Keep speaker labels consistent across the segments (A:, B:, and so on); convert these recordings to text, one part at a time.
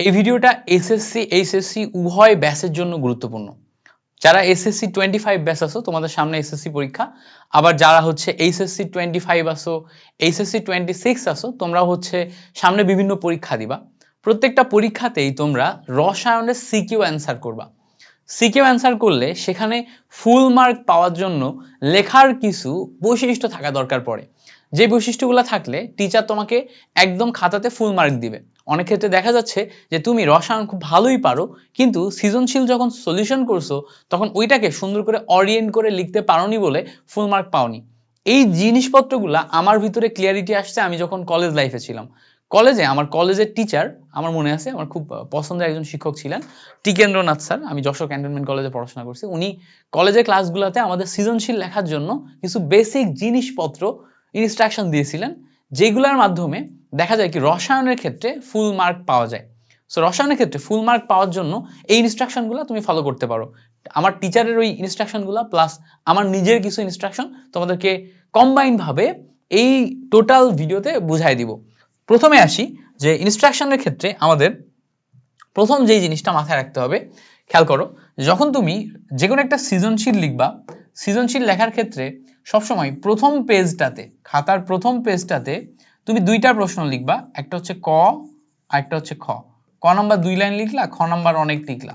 A: এই ভিডিওটা SSC HSC উভয় ব্যাচের জন্য গুরুত্বপূর্ণ। যারা এসএসসি টোয়েন্টি ফাইভ ব্যাচ আসো তোমাদের সামনে এসএসসি পরীক্ষা। আবার যারা হচ্ছে এইচএসসি টোয়েন্টি ফাইভ আসো এইচএসসি টোয়েন্টি সিক্স আসো তোমরা হচ্ছে সামনে বিভিন্ন পরীক্ষা দিবা। প্রত্যেকটা পরীক্ষাতেই তোমরা রসায়নের সিকিউ অ্যান্সার করবা। সিকিউ অ্যান্সার করলে সেখানে ফুল মার্ক পাওয়ার জন্য লেখার কিছু বৈশিষ্ট্য থাকা দরকার পড়ে। যে বৈশিষ্ট্যগুলো থাকলে টিচার তোমাকে একদম খাতাতে ফুল মার্ক দিবে। অনেক ক্ষেত্রে দেখা যাচ্ছে যে তুমি রসায়ন খুব ভালোই পারো, কিন্তু সৃজনশীল যখন সলিউশন করছ, তখন ওইটাকে সুন্দর করে অরিয়েন্ট করে লিখতে পারোনি বলে ফুল মার্ক পাওনি। এই জিনিসপত্রগুলা আমার ভিতরে ক্লিয়ারিটি আসছে আমি যখন কলেজ লাইফে ছিলাম। কলেজে আমার কলেজের টিচার আমার মনে আছে, আমার খুব পছন্দের একজন শিক্ষক ছিলেন, টিকেন্দ্রনাথ স্যার, আমি যশোর ক্যান্টনমেন্ট কলেজে পড়াশোনা করছি। উনি কলেজের ক্লাসগুলোতে আমাদের সৃজনশীল লেখার জন্য কিছু বেসিক জিনিসপত্র ইনস্ট্রাকশন দিয়েছিলেন, যেগুলোর মাধ্যমে দেখা যায় কি রসায়নের ক্ষেত্রে ফুল মার্ক পাওয়া যায়। সো রসায়নের ক্ষেত্রে ফুল মার্ক পাওয়ার জন্য এই ইনস্ট্রাকশনগুলো তুমি ফলো করতে পারো। আমার টিচারের ওই ইনস্ট্রাকশনগুলো প্লাস আমার নিজের কিছু ইনস্ট্রাকশন তোমাদেরকে কম্বাইন ভাবে এই টোটাল ভিডিওতে বুঝাই দিব। প্রথমে আসি যে ইনস্ট্রাকশনের ক্ষেত্রে আমাদের প্রথম যেই জিনিসটা মাথায় রাখতে হবে, খেয়াল করো, যখন তুমি যে কোনো একটা সৃজনশীল লিখবা, সৃজনশীল লেখার ক্ষেত্রে সবসময় প্রথম পেজটাতে খাতার প্রথম পেজটাতে তুমি দুইটা প্রশ্ন লিখবা, একটা হচ্ছে ক আর একটা হচ্ছে খ। ক নাম্বার দুই লাইন লিখলা, খ নাম্বার অনেক লিখলা।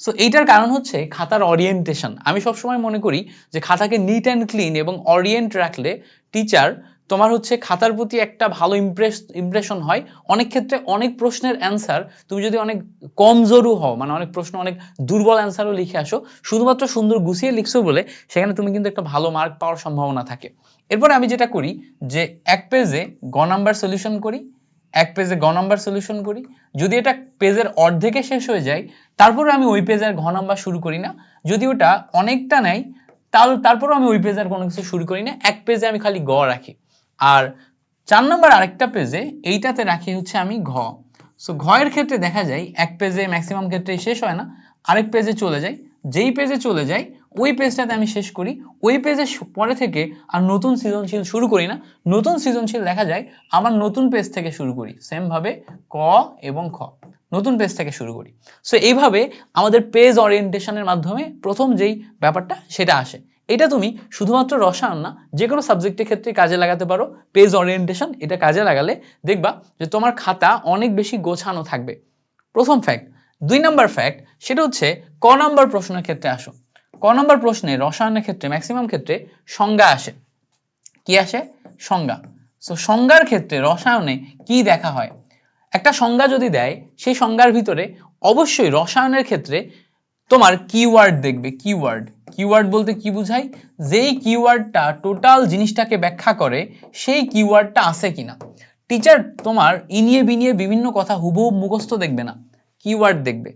A: সো এইটার কারণ হচ্ছে খাতার অরিয়েন্টেশন আমি সবসময় মনে করি যে খাতাকে নিট অ্যান্ড ক্লিন এবং অরিয়েন্ট রাখলে টিচার তোমার হচ্ছে খাতার প্রতি একটা ভালো ইমপ্রেস ইমপ্রেশন হয়। অনেক ক্ষেত্রে অনেক প্রশ্নের অ্যান্সার তুমি যদি অনেক কমজোরও হও মানে অনেক প্রশ্ন অনেক দুর্বল অ্যান্সারও লিখে আসো, শুধুমাত্র সুন্দর গুছিয়ে লিখছো বলে সেখানে তুমি কিন্তু একটা ভালো মার্ক পাওয়ার সম্ভাবনা থাকে। এরপরে আমি যেটা করি যে এক পেজে গ নাম্বার সলিউশন করি, এক পেজে গ নাম্বার সলিউশন করি। যদি এটা পেজের অর্ধেকে শেষ হয়ে যায়, তারপরে আমি ওই পেজের ঘ নাম্বার শুরু করি না। যদি ওটা অনেকটা নেয় তাহলে তারপরেও আমি ওই পেজের কোনো কিছু শুরু করি না, এক পেজে আমি খালি গ রাখি। আর চার নম্বর আরেকটা পেজে এইটাতে রাখি হচ্ছে আমি ঘ। সো ঘ এর ক্ষেত্রে দেখা যায় এক পেজে ম্যাক্সিমাম ক্ষেত্রে শেষ হয় না, আরেক পেজে চলে যায়। যেই পেজে চলে যায়, ওই পেজটাতে আমি শেষ করি। ওই পেজের পরে থেকে আর নতুন সৃজনশীল শুরু করি না। নতুন সৃজনশীল দেখা যায় আমার নতুন পেজ থেকে শুরু করি। সেম ভাবে ক এবং খ। নতুন পেজ থেকে শুরু করি। সো এইভাবে আমাদের পেজ অরিয়েন্টেশনের মাধ্যমে প্রথম যেই ব্যাপারটা, সেটা আসে। এটা তুমি শুধুমাত্র রসায়ন না যে কোনো সাবজেক্টের ক্ষেত্রে কাজে লাগাতে পারো পেজ অরিয়েন্টেশন এটা কাজে লাগালে দেখবা যে তোমার খাতা অনেক বেশি গোছানো থাকবে। প্রথম ফ্যাক্ট দুই নাম্বার ফ্যাক্ট সেটা হচ্ছে ক নাম্বার প্রশ্নের ক্ষেত্রে আসো। ক নাম্বার প্রশ্নে রসায়নের ক্ষেত্রে ম্যাক্সিমাম ক্ষেত্রে সংজ্ঞা আসে। কি আসে? সংজ্ঞা। সো সংজ্ঞার ক্ষেত্রে রসায়নে কি দেখা হয়? একটা সংজ্ঞা যদি দেয়, সেই সংজ্ঞার ভিতরে অবশ্যই রসায়নের ক্ষেত্রে তোমার কিওয়ার্ড দেখবে কিওয়ার্ড কিওয়ার্ড বলতে কি বুঝাই? যেই কিওয়ার্ডটা টোটাল জিনিসটাকে ব্যাখ্যা করে, সেই কিওয়ার্ডটা আছে কিনা? টিচার তোমার ইনিয়ে বিনিয়ে বিভিন্ন কথা হুবহু মুখস্থ দেখবে না। কিওয়ার্ড দেখবে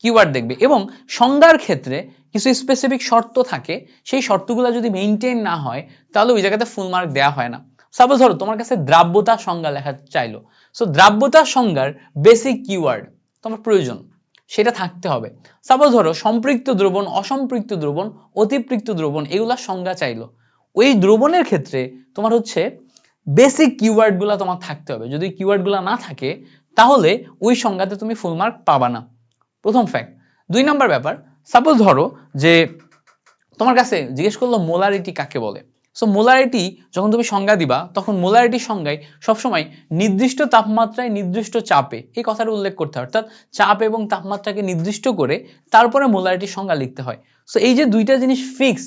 A: কিওয়ার্ড দেখবে এবং সংজ্ঞার ক্ষেত্রে কিছু স্পেসিফিক শর্ত থাকে, সেই শর্তগুলো যদি মেনটেন না হয়, তাহলে ওই জায়গাতে ফুল মার্ক দেওয়া হয় না। সাপোজ ধরো, তোমার কাছে দ্রাব্যতা সংজ্ঞা লেখা চাইলো। সো দ্রাব্যতা সংজ্ঞার বেসিক কিওয়ার্ড তোমার প্রয়োজন। সেটা থাকতে হবে। সাপোজ ধরো সম্পৃক্ত দ্রবণ, অসম্পৃক্ত দ্রবণ, অতিপৃক্ত দ্রবণ, এগুলা সংজ্ঞা চাইলো। ওই দ্রবণের ক্ষেত্রে তোমার হচ্ছে বেসিক কিওয়ার্ডগুলো তোমার থাকতে হবে। যদি কিওয়ার্ডগুলো না থাকে, তাহলে ওই সংজ্ঞাতে তুমি ফুল মার্ক পাবা না। প্রথম ফ্যাক্ট দুই নাম্বার ব্যাপার সাপোজ ধরো যে তোমার কাছে জিজ্ঞেস করল মোলারিটি কাকে বলে? সো মোলারিটি যখন তুমি সংজ্ঞা দিবা, তখন মোলারিটির সংজ্ঞায় সবসময় নির্দিষ্ট তাপমাত্রায় নির্দিষ্ট চাপে, এই কথাটা উল্লেখ করতে হয়। অর্থাৎ চাপ এবং তাপমাত্রাকে নির্দিষ্ট করে তারপরে মোলারিটির সংজ্ঞা লিখতে হয়। সো এই যে দুইটা জিনিস ফিক্স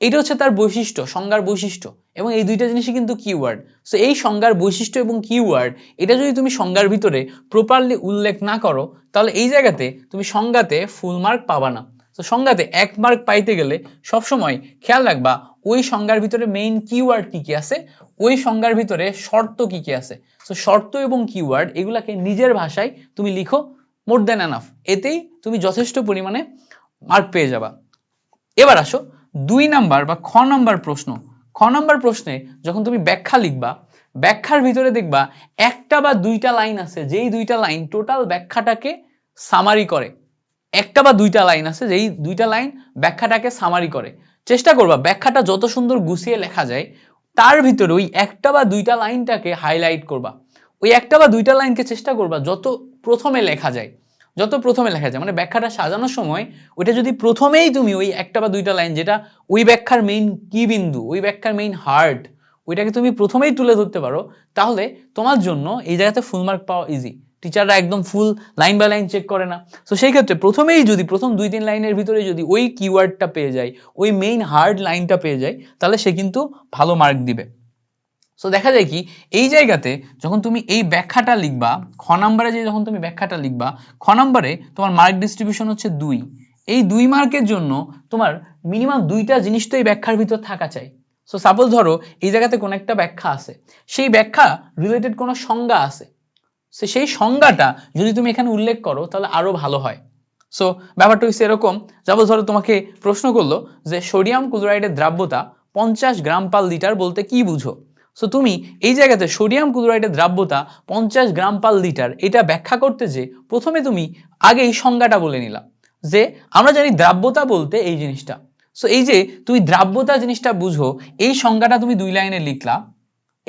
A: এটা হচ্ছে তার বৈশিষ্ট্য, সংজ্ঞার বৈশিষ্ট্য। এবং এই দুইটা জিনিসই কিন্তু কিওয়ার্ড সো এই সংজ্ঞার বৈশিষ্ট্য এবং কিওয়ার্ড এটা যদি তুমি সংজ্ঞার ভিতরে প্রপারলি উল্লেখ না করো, তাহলে এই জায়গাতে তুমি সংজ্ঞাতে ফুল মার্ক পাবা না। তো সংজ্ঞাতে এক মার্ক পাইতে গেলে সবসময় খেয়াল রাখবা ওই সংজ্ঞার ভিতরে মেইন কিওয়ার্ড কি কি আছে, ওই সংজ্ঞার ভিতরে শর্ত কি কি আছে। তো শর্ত এবং কিওয়ার্ড এগুলাকে নিজের ভাষায় তুমি লিখো মোর দেন এনাফ এতেই তুমি যথেষ্ট পরিমাণে মার্ক পেয়ে যাবা। এবার আসো, দুই নাম্বার বা খ নাম্বার প্রশ্ন। খ নাম্বার প্রশ্নে যখন তুমি ব্যাখ্যা লিখবা, ব্যাখ্যার ভিতরে দেখবা একটা বা দুইটা লাইন আছে, যেই দুইটা লাইন টোটাল ব্যাখ্যাটাকে সামারি করে। একটা বা দুইটা লাইন আছে, যেই দুইটা লাইন ব্যাখ্যাটাকে সামারি করে। চেষ্টা করবা, ব্যাখ্যাটা যত সুন্দর গুছিয়ে লেখা যায়, তার ভিতরে ওই একটা বা দুইটা লাইনটাকে হাইলাইট করবা। ওই একটা বা দুইটা লাইনকে চেষ্টা করবা, যত প্রথমে লেখা যায়, যত প্রথমে লেখা যায় মানে ব্যাখ্যাটা সাজানোর সময় ওইটা যদি প্রথমেই তুমি ওই একটা বা দুইটা লাইন যেটা ওই ব্যাখ্যার মেইন কি বিন্দু, ওই ব্যাখ্যার মেইন হার্ট ওইটাকে তুমি প্রথমেই তুলে ধরতে পারো, তাহলে তোমার জন্য এই জায়গাতে ফুল মার্ক পাওয়া ইজি টিচাররা একদম full line by line check করে না। তো সেই ক্ষেত্রে প্রথমেই যদি, প্রথম দুই তিন লাইনের ভিতরে যদি ওই কিওয়ার্ডটা পেয়ে যায়, ওই মেইন হার্ড লাইনটা পেয়ে যায়, তাহলে সে কিন্তু ভালো মার্ক দিবে। সো দেখা যায় কি, এই জায়গাতে যখন তুমি এই ব্যাখ্যাটা লিখবা, খ নাম্বারে যে যখন তুমি ব্যাখ্যাটা লিখবা, খ নাম্বারে তোমার মার্ক ডিস্ট্রিবিউশন হচ্ছে দুই। এই দুই মার্কের জন্য তোমার মিনিমাম দুইটা জিনিস তো এই ব্যাখ্যার ভিতর থাকা চাই। সো সাপোজ ধরো এই জায়গাতে কোনো একটা ব্যাখ্যা আছে। সেই ব্যাখ্যা রিলেটেড কোনো সংজ্ঞা আছে। সে সেই সংজ্ঞাটা যদি তুমি এখানে উল্লেখ করো, তাহলে আরও ভালো হয়। সো ব্যাপারটা হচ্ছে এরকম যাব ধরো তোমাকে প্রশ্ন করল যে, সোডিয়াম ক্লোরাইডের দ্রাব্যতা পঞ্চাশ গ্রাম পার লিটার বলতে কি বুঝো? সো তুমি এই জায়গাতে সোডিয়াম ক্লোরাইডের দ্রাব্যতা পঞ্চাশ গ্রাম পার লিটার, এটা ব্যাখ্যা করতে যে, প্রথমে তুমি আগে এই সংজ্ঞাটা বলে নিলাম যে, আমরা জানি দ্রাব্যতা বলতে এই জিনিসটা। সো এই যে, তুমি দ্রাব্যতা জিনিসটা বুঝো, এই সংজ্ঞাটা তুমি দুই লাইনে লিখলা।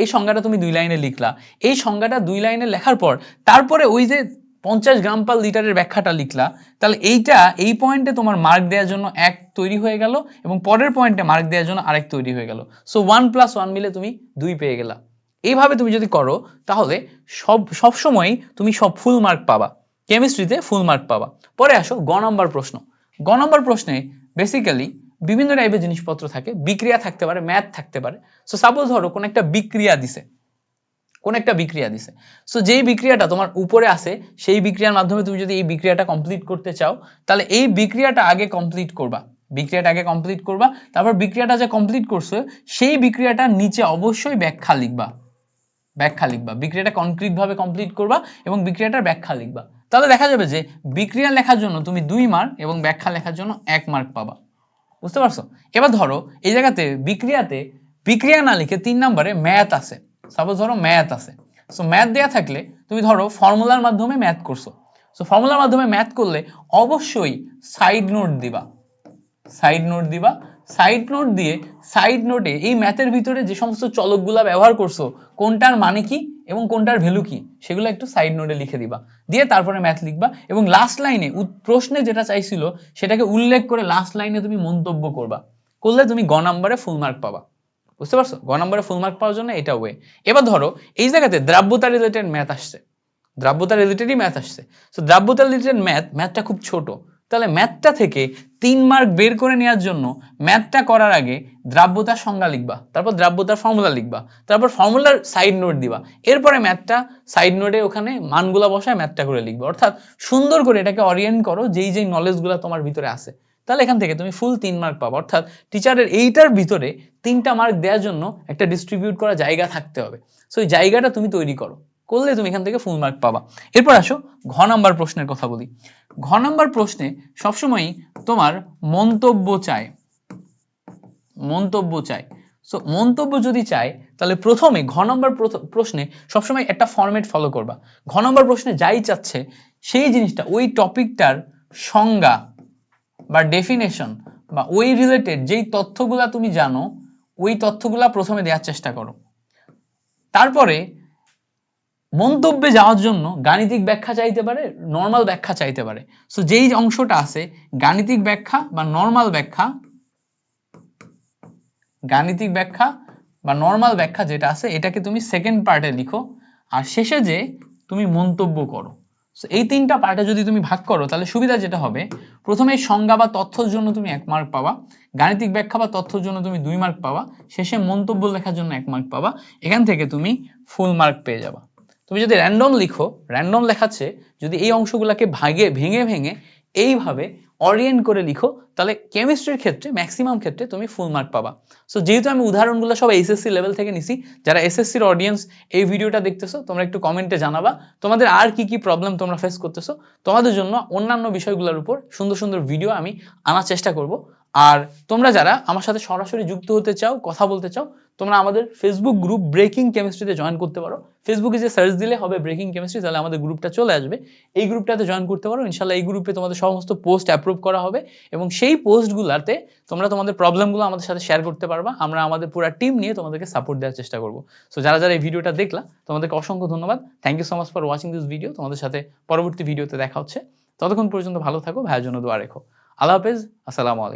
A: এই সংজ্ঞাটা তুমি দুই লাইনে লিখলা। এই সংজ্ঞাটা দুই লাইনে লেখার পর তারপরে ওই যে পঞ্চাশ গ্রাম পার লিটারের ব্যাখ্যাটা লিখলা, তাহলে এইটা এই পয়েন্টে তোমার মার্ক দেওয়ার জন্য এক তৈরি হয়ে গেল এবং পরের পয়েন্টে মার্ক দেওয়ার জন্য আরেক তৈরি হয়ে গেল। সো ওয়ান প্লাস ওয়ান মিলে তুমি দুই পেয়ে গেলা। এইভাবে তুমি যদি করো, তাহলে সব সব সময় তুমি সব ফুল মার্ক পাবা। কেমিস্ট্রিতে ফুল মার্ক পাবা। পরে আসো গ নম্বর প্রশ্ন। গ নম্বর প্রশ্নে বেসিক্যালি বিভিন্ন টাইপের জিনিসপত্র থাকে, বিক্রিয়া থাকতে পারে ম্যাথ থাকতে পারে। সো সাপোজ ধরো, কোন একটা বিক্রিয়া দিছে, কোন একটা বিক্রিয়া দিছে। সো যেই বিক্রিয়াটা তোমার উপরে আছে, সেই বিক্রিয়ার মাধ্যমে তুমি যদি এই বিক্রিয়াটা কমপ্লিট করতে চাও, তাহলে এই বিক্রিয়াটা আগে কমপ্লিট করবা। বিক্রিয়াটা আগে কমপ্লিট করবা, তারপর বিক্রিয়াটা যে কমপ্লিট করছ, সেই বিক্রিয়াটার নিচে অবশ্যই ব্যাখ্যা লিখবা। ব্যাখ্যা লিখবা। বিক্রিয়াটা কনক্রিট ভাবে কমপ্লিট করবা এবং বিক্রিয়াটার ব্যাখ্যা লিখবা। তাহলে দেখা যাবে যে, বিক্রিয়া লেখার জন্য তুমি দুই মার্ক এবং ব্যাখ্যা লেখার জন্য এক মার্ক পাবা। বুঝতে পারছ? এবার ধরো, এই জায়গাতে বিক্রিয়াতে, বিক্রিয়া না লিখে তিন নম্বরে ম্যাথ আছে। সাপোজ ধরো ম্যাথ আছে। সো ম্যাথ দেওয়া থাকলে তুমি ধরো ফর্মুলার মাধ্যমে ম্যাথ করছ। সো ফর্মুলার মাধ্যমে ম্যাথ করলে অবশ্যই সাইড নোট দিবা। সাইড নোট দিবা সাইড নোট দিয়ে সাইড নোটে এই ম্যাথের ভিতরে যে সমস্ত চলকগুলা ব্যবহার করছ, কোনটার মানে কি এবং কোনটার ভ্যালু কি, সেগুলো একটু সাইড নোটে লিখে দিবা। দিয়ে তারপরে ম্যাথ লিখবা এবং লাস্ট লাইনে প্রশ্নে যেটা চাইছিল, সেটাকে উল্লেখ করে লাস্ট লাইনে তুমি মন্তব্য করবা। করলে তুমি গ নাম্বারে ফুল মার্ক পাবা। বুঝতে পারছ? গ নাম্বারে ফুল মার্ক পাওয়ার জন্য এটা ওয়ে এবার ধরো, এই জায়গাতে দ্রাব্যতা রিলেটেড ম্যাথ আসছে। দ্রাব্যতা রিলেটেডই ম্যাথ আসছে। তো দ্রাব্যতা রিলেটেড ম্যাথ ম্যাথটা খুব ছোট। তাহলে ম্যাথটা থেকে তিন মার্ক বের করে নেওয়ার জন্য ম্যাথটা করার আগে দ্রাব্যতার সংজ্ঞা লিখবা, তারপর দ্রাব্যতার ফর্মুলা লিখবা, তারপর ফর্মুলার সাইড নোট দিবা। এরপরে ম্যাথটা সাইড নোটে ওখানে মানগুলা বসায় ম্যাথটা করে লিখবা। অর্থাৎ সুন্দর করে এটাকে অরিয়েন্ট করো যেই যেই নলেজগুলো তোমার ভিতরে আছে। তাহলে এখান থেকে তুমি ফুল তিন মার্ক পাবা। অর্থাৎ টিচারের এইটার ভিতরে তিনটা মার্ক দেওয়ার জন্য একটা ডিস্ট্রিবিউট করা জায়গা থাকতে হবে। সো এই জায়গাটা তুমি তৈরি করো। করলে তুমি এখান থেকে ফুল মার্ক পাবা। এরপর আসো ঘ নাম্বার প্রশ্নের কথা বলি। ঘ নাম্বার প্রশ্নে সবসময় তোমার মন্তব্য চায় মন্তব্য চায় সো মন্তব্য যদি চায় তাহলে প্রথমে ঘ নম্বর প্রশ্নে সবসময় একটা ফরম্যাট ফলো করবা। ঘ নম্বর প্রশ্নে যাই চাচ্ছে, সেই জিনিসটা, ওই টপিকটার সংজ্ঞা বা ডেফিনেশন বা ওই রিলেটেড যেই তথ্যগুলা তুমি জানো, ওই তথ্যগুলা প্রথমে দেওয়ার চেষ্টা করো। তারপরে মন্তব্যে যাওয়ার জন্য গাণিতিক ব্যাখ্যা চাইতে পারে নর্মাল ব্যাখ্যা চাইতে পারে। সো যেই অংশটা আছে, গাণিতিক ব্যাখ্যা বা নর্মাল ব্যাখ্যা, গাণিতিক ব্যাখ্যা বা নর্মাল ব্যাখ্যা যেটা আছে, এটাকে তুমি সেকেন্ড পার্টে লিখো, আর শেষে যে তুমি মন্তব্য করো। সো এই তিনটা পার্টে যদি তুমি ভাগ করো, তাহলে সুবিধা যেটা হবে, প্রথমে সংজ্ঞা বা তথ্যর জন্য তুমি এক মার্ক পাবা, গাণিতিক ব্যাখ্যা বা তথ্যর জন্য তুমি দুই মার্ক পাবা, শেষে মন্তব্য লেখার জন্য এক মার্ক পাবা, এখান থেকে তুমি ফুল মার্ক পেয়ে যাবা। তুমি যদি র্যান্ডম লিখো র্যান্ডম লেখাচ্ছে, যদি এই অংশগুলোকে ভাগে ভেঙে ভেঙে এইভাবে অরিয়েন্ট করে লিখো, তাহলে কেমিস্ট্রির ক্ষেত্রে ম্যাক্সিমাম ক্ষেত্রে তুমি ফুল মার্ক পাবা। সো যেহেতু আমি উদাহরণগুলো সব এসএসসি লেভেল থেকে নিছি, যারা এসএসসির অডিয়েন্স এই ভিডিওটা দেখতেছো, তোমরা একটু কমেন্টে জানাবা, তোমাদের আর কি কি প্রবলেম তোমরা ফেস করতেছো। তোমাদের জন্য অন্যান্য বিষয়গুলোর উপর সুন্দর সুন্দর ভিডিও আমি আনার চেষ্টা করব। আর তোমরা যারা আমার সাথে সরাসরি যুক্ত হতে চাও, কথা বলতে চাও, তোমরা আমাদের ফেসবুক গ্রুপ ব্রেকিং কেমিস্ট্রিতে জয়েন করতে পারো। ফেসবুকে যে সার্চ দিলে হবে ব্রেকিং কেমিস্ট্রি তাহলে আমাদের গ্রুপটা চলে আসবে। এই গ্রুপটাতে জয়েন করতে পারো। ইনশাল্লাহ এই গ্রুপে তোমাদের সমস্ত পোস্ট অ্যাপ্রুভ করা হবে এবং সেই পোস্টগুলোতে তোমরা তোমাদের প্রবলেমগুলো আমাদের সাথে শেয়ার করতে পারবা। আমরা আমাদের পুরো টিম নিয়ে তোমাদেরকে সাপোর্ট দেওয়ার চেষ্টা করব। সো যারা যারা এই ভিডিওটা দেখলা, তোমাদেরকে অসংখ্য ধন্যবাদ। Thank you so much for watching this video তোমাদের সাথে পরবর্তী ভিডিওতে দেখা হচ্ছে। ততক্ষণ পর্যন্ত ভালো থাকো, ভাইয়ের জন্য দোয়া রেখো। আল্লাহ হাফেজ। আসসালামু আলাইকুম।